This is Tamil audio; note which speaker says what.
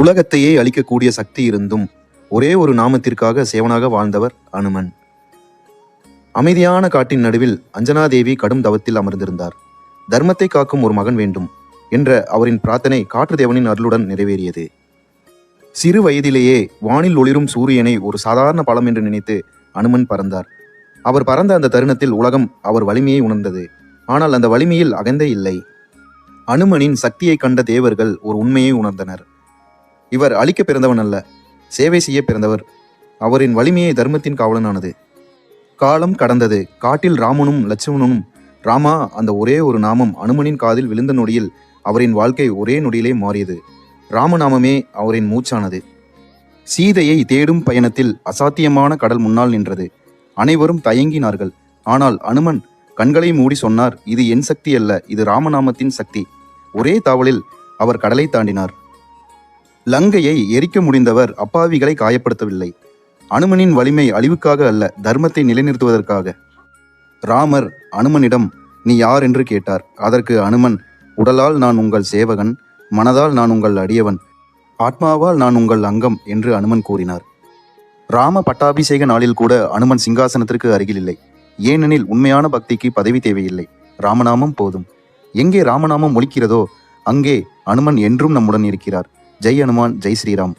Speaker 1: உலகத்தையே அழிக்கக்கூடிய சக்தி இருந்தும் ஒரே ஒரு நாமத்திற்காக சேவனாக வாழ்ந்தவர் அனுமன். அமைதியான காட்டின் நடுவில் அஞ்சனாதேவி கடும் தவத்தில் அமர்ந்திருந்தார். தர்மத்தை காக்கும் ஒரு மகன் வேண்டும் என்ற அவரின் பிரார்த்தனை காற்றுதேவனின் அருளுடன் நிறைவேறியது. சிறு வயதிலேயே வானில் ஒளிரும் சூரியனை ஒரு சாதாரண பழம் என்று நினைத்து அனுமன் பறந்தார். அவர் பறந்த அந்த தருணத்தில் உலகம் அவர் வலிமையை உணர்ந்தது. ஆனால் அந்த வலிமையில் அகந்தே இல்லை. அனுமனின் சக்தியை கண்ட தேவர்கள் ஒரு உண்மையை உணர்ந்தனர். இவர் அழிக்க பிறந்தவன் அல்ல சேவை செய்ய பிறந்தவர். அவரின் வலிமையை தர்மத்தின் காவலனானது. காலம் கடந்தது காட்டில் ராமனும் லட்சுமணனும். ராமா அந்த ஒரே ஒரு நாமம் அனுமனின் காதில் விழுந்த நொடியில் அவரின் வாழ்க்கை ஒரே நொடியிலே மாறியது. ராமநாமமே அவரின் மூச்சானது. சீதையை தேடும் பயணத்தில் அசாத்தியமான கடல் முன்னால் நின்றது. அனைவரும் தயங்கினார்கள். ஆனால் அனுமன் கண்களை மூடி சொன்னார் இது என் சக்தி அல்ல இது ராமநாமத்தின் சக்தி. ஒரே தாவலில் அவர் கடலை தாண்டினார். லங்கையை எரிக்க முடிந்தவர் அப்பாவிகளை காயப்படுத்தவில்லை. அனுமனின் வலிமை அழிவுக்காக அல்ல தர்மத்தை நிலைநிறுத்துவதற்காக. ராமர் அனுமனிடம் நீ யார்? என்று கேட்டார். அதற்கு அனுமன் உடலால் நான் உங்கள் சேவகன் மனதால் நான் உங்கள் அடியவன் ஆத்மாவால் நான் உங்கள் அங்கம் என்று அனுமன் கூறினார். ராம பட்டாபிஷேக நாளில் கூட அனுமன் சிங்காசனத்திற்கு அருகில் இல்லை ஏனெனில் உண்மையான பக்திக்கு பதவி தேவையில்லை. ராமநாமம் போதும். எங்கே ராமநாமம் ஒலிக்கிறதோ அங்கே அனுமன் என்றும் நம்முடன் இருக்கிறார். ஜெய் அனுமான் ஜெய் ஸ்ரீராம்.